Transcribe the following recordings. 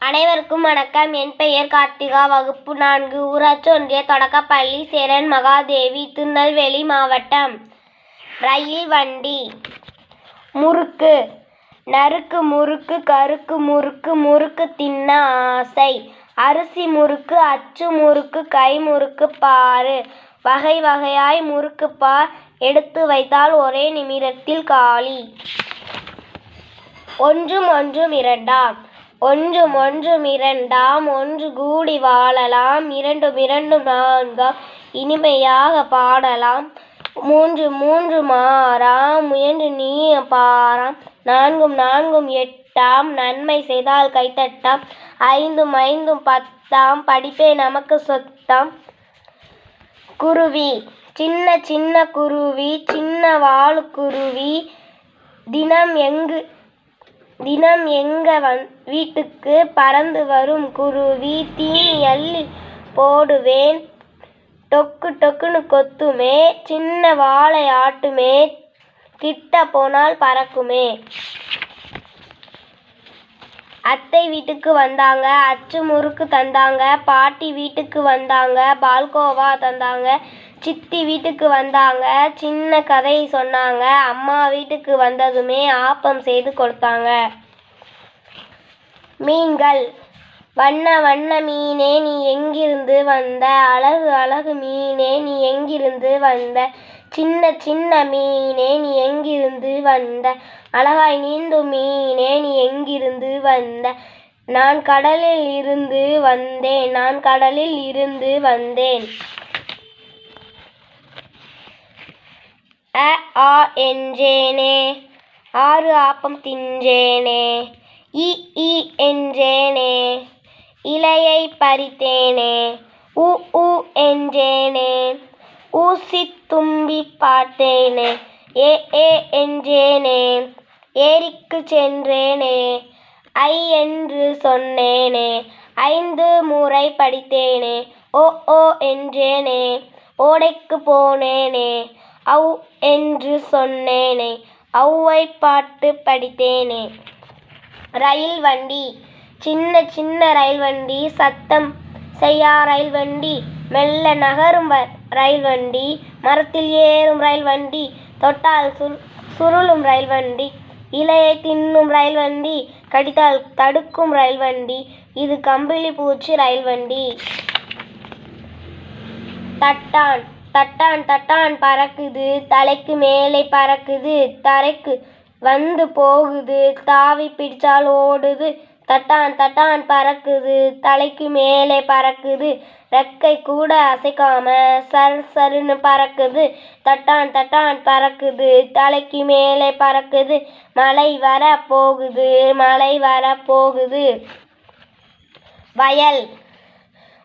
அனைவருக்கும் வணக்கம். என் பெயர் கார்த்திகா. வகுப்பு நான்கு ஊராட்சி ஒன்றிய தொடக்கப்பள்ளி சேரன் மகாதேவி திருநெல்வேலி மாவட்டம். ரயில் வண்டி. முறுக்கு. நறுக்கு முறுக்கு கருக்கு முறுக்கு முறுக்கு தின்ன ஆசை. அரிசி முறுக்கு அச்சு முறுக்கு கை முறுக்கு பாரு வகை வகையாய் முறுக்கு பார் எடுத்து வைத்தால் ஒரே நிமிடத்தில் காலி. ஒன்றும் ஒன்றும் இரண்டாம். ஒன்றும் ஒன்றும் இரண்டாம் ஒன்று கூடி வாழலாம் இரண்டும் இரண்டும் நான்காம் இனிமையாக பாடலாம். மூன்று மூன்று மாறாம் முயன்று நீ பாராம். நான்கும் நான்கும் எட்டாம் நன்மை செய்தால் கைத்தட்டாம் ஐந்தும் ஐந்தும் பத்தாம் படிப்பே நமக்கு சொத்தாம். குருவி சின்ன சின்ன குருவி சின்ன வாலுக்குருவி தினம் எங்கு தினம் எங்க வந் வீட்டுக்கு பறந்து வரும் குருவி தீனி அள்ளி போடுவேன். டொக்கு டொக்குன்னு கொத்துமே சின்ன வாலை ஆட்டுமே கிட்ட போனால் பறக்குமே. அத்தை வீட்டுக்கு வந்தாங்க அச்சு முறுக்கு தந்தாங்க பாட்டி வீட்டுக்கு வந்தாங்க பால்கோவா தந்தாங்க சித்தி வீட்டுக்கு வந்தாங்க. சின்ன கதை சொன்னாங்க. அம்மா வீட்டுக்கு வந்ததுமே ஆப்பம் செய்து கொடுத்தாங்க. மீன்கள். வண்ண வண்ண மீனே நீ எங்கிருந்து வந்த? அழகு அழகு மீனே நீ எங்கிருந்து வந்த? சின்ன சின்ன மீனே நீ எங்கிருந்து வந்த? அழகாய் நீந்தும் மீனே நீ எங்கிருந்து வந்த? நான் கடலில் இருந்து வந்தேன். நான் கடலில் இருந்து வந்தேன். அ ஆ என்றேனே. ஆறு ஆப்பம் தின்றேனே. இ ஈ என்றேனே. இலையை பறித்தேனே. உ உ என்றேனே. ஊசி தும்பி பார்த்தேனே. ஏ ஏ என்றேனே. ஏரிக்கு சென்றேனே. ஐ என்று சொன்னேனே. ஐந்து முறை படித்தேனே. ஓ ஓ என்றேனே. ஓடைக்கு போனேனே. அவ் என்று சொன்னேனே அவ்வை பாட்டு படித்தேனே. ரயில் வண்டி சின்ன சின்ன ரயில் வண்டி சத்தம் செய்யா ரயில் வண்டி மெல்ல நகரும் வ- ரயில் வண்டி மரத்தில் ஏறும் ரயில் வண்டி தொட்டால் சுரு சுருளும் ரயில் வண்டி இலையை தின்னும் ரயில் வண்டி கடித்தால் தடுக்கும் ரயில் வண்டி இது கம்பிளி பூச்சி ரயில் வண்டி. தட்டான் தட்டான் தட்டான் பறக்குது. தலைக்கு மேலே பறக்குது. தரைக்கு வந்து போகுது. தாவி பிடிச்சால் ஓடுது. தட்டான் தட்டான் பறக்குது. தலைக்கு மேலே பறக்குது. ரெக்கை கூட அசைக்காம சர் சருன்னு பறக்குது. தட்டான் தட்டான் பறக்குது. தலைக்கு மேலே பறக்குது. மழை வர போகுது. மழை வர போகுது. வயல்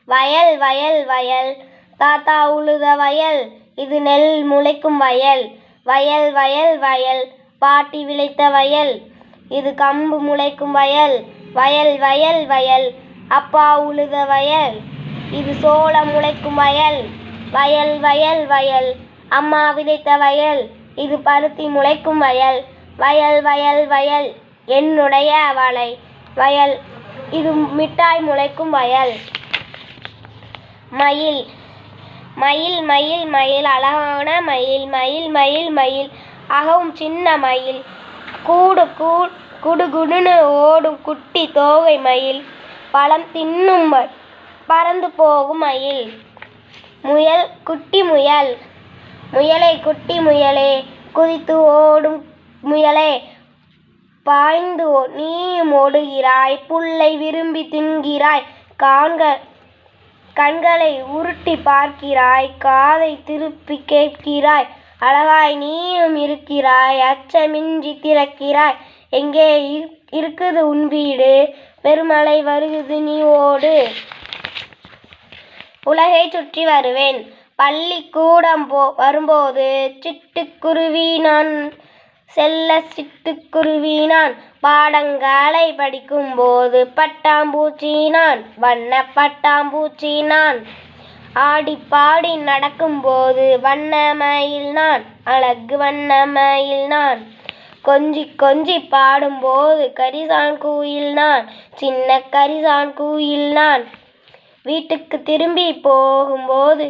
வயல் வயல் வயல். தாத்தா உழுத வயல் இது நெல் முளைக்கும் வயல். வயல் வயல் வயல். பாட்டி விளைத்த வயல் இது கம்பு முளைக்கும் வயல். வயல் வயல் வயல். அப்பா உழுத வயல் இது சோளம் முளைக்கும் வயல். வயல் வயல் வயல். அம்மா விதைத்த வயல் இது பருத்தி முளைக்கும் வயல். வயல் வயல் வயல். என்னுடைய வலை. வயல் இது மிட்டாய் முளைக்கும் வயல். மயில் மயில் மயில் மயில் அழகான மயில் மயில் மயில் மயில் அகவும் சின்ன மயில். கூடு கூ குடுகுடுன்னு ஓடும் குட்டி தோகை மயில். பழம் தின்னும் பறந்து போகும் மயில். முயல் குட்டி முயல். முயலை குட்டி முயலே குதித்து ஓடும் முயலே. பாய்ந்து நீயும் ஓடுகிறாய் புல்லை விரும்பி தின்கிறாய் காண்க கண்களை உருட்டி பார்க்கிறாய் காதை திருப்பி கேட்கிறாய் அழகாய் நீயும் இருக்கிறாய் அச்சமின்றி திறக்கிறாய். எங்கே இருக்குது உன் வீடு? பெருமழை வருகுது நீ ஓடு. உலகை சுற்றி வருவேன். பள்ளிக்கூடம் போ வரும்போது சிட்டுக்குருவி நான் செல்ல சிட்டுக்குருவினான் பாடங்களை படிக்கும்போது பட்டாம்பூச்சி நான் வண்ண பட்டாம்பூச்சி நான் ஆடி பாடி நடக்கும்போது வண்ணமயில் நான் அழகு வண்ணமயில் நான் கொஞ்சி கொஞ்சி பாடும்போது கரிசான் கூயில் நான் சின்ன கரிசான் கூயில் நான் வீட்டுக்கு திரும்பி போகும்போது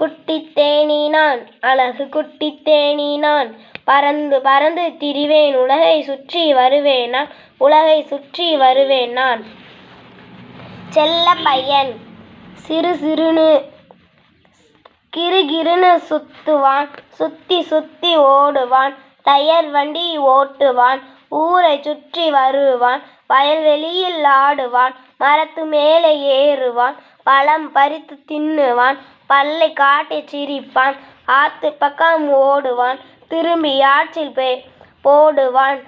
குட்டி தேனி நான் அழகு குட்டி தேனீ நான் பறந்து பறந்து திரிவேன் உலகை சுற்றி வருவேன் நான் உலகை சுற்றி வருவேன் நான் செல்ல பையன் சிறு சிறுனு கிறுகிறுன்னு சுத்துவான் சுத்தி சுத்தி ஓடுவான். டயர் வண்டி ஓட்டுவான் ஊரை சுற்றி வருவான். வயல்வெளியில் ஆடுவான் மரத்து மேலே ஏறுவான். பழம் பறித்து தின்னுவான். பல்லை காட்டிச் சிரிப்பான். ஆத்து பக்கம் ஓடுவான். திரும்பி ஆற்றில் போடுவான்.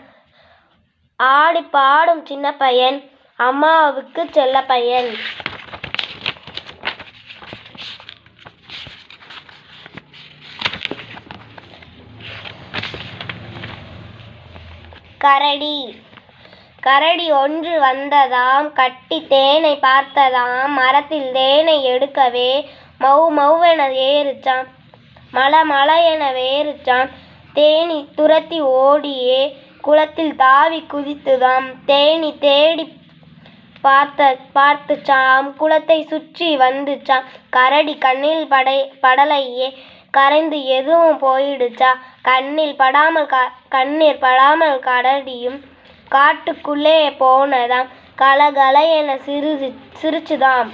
ஆடி பாடும் சின்ன பையன் அம்மாவுக்கு செல்ல பையன். கரடி. கரடி ஒன்று வந்ததாம் கட்டி தேனை பார்த்ததாம் மரத்தில் தேனை எடுக்கவே மௌ மௌவென ஏறுச்சாம் மள என வேறுச்சான் தேனீ துரத்தி ஓடியே குளத்தில் தாவிக் தேனி தேனீ பார்த்த பார்த்துச்சாம். குளத்தை சுற்றி வந்துச்சாம். கரடி கண்ணில் படை படலையே கரைந்து எதுவும் போயிடுச்சா? கண்ணில் படாமல் கண்ணீர் படாமல் கரடியும் காட்டுக்குள்ளே போனதாம். கலகலவென சிரிச்சுதாம்.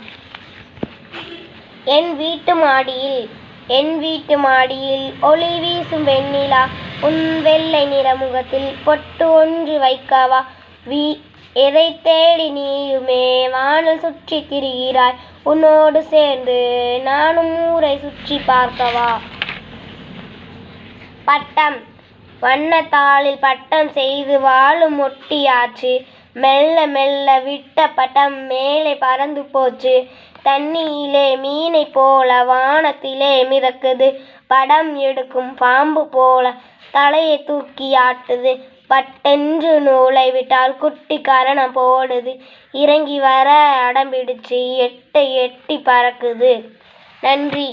என் வீட்டு மாடியில் என் வீட்டு மாடியில் ஒளி வீசும் வெண்ணிலா உன் வெள்ளை நிற முகத்தில் பொட்டு ஒன்று வைக்கவா? வீ எதைத் தேடி நீயுமே வானல் சுற்றி திரிகிறாய்? உன்னோடு சேர்ந்து நானும் ஊரை சுற்றி பார்க்கவா? பட்டம் வண்ணத்தாளில் பட்டம் செய்து வாழும் ஒட்டியாச்சு மெல்ல மெல்ல விட்ட பட்டம் மேலே பறந்து போச்சு. தண்ணியிலே மீனைப் போல வானத்திலே மிதக்குது. படம் எடுக்கும் பாம்பு போல தலையை தூக்கி ஆட்டுது. பட்டென்று நூலை விட்டால் குட்டி கரணம் போடுது. இறங்கி வர அடம்பிடிச்சு எட்டை எட்டி பறக்குது. நன்றி.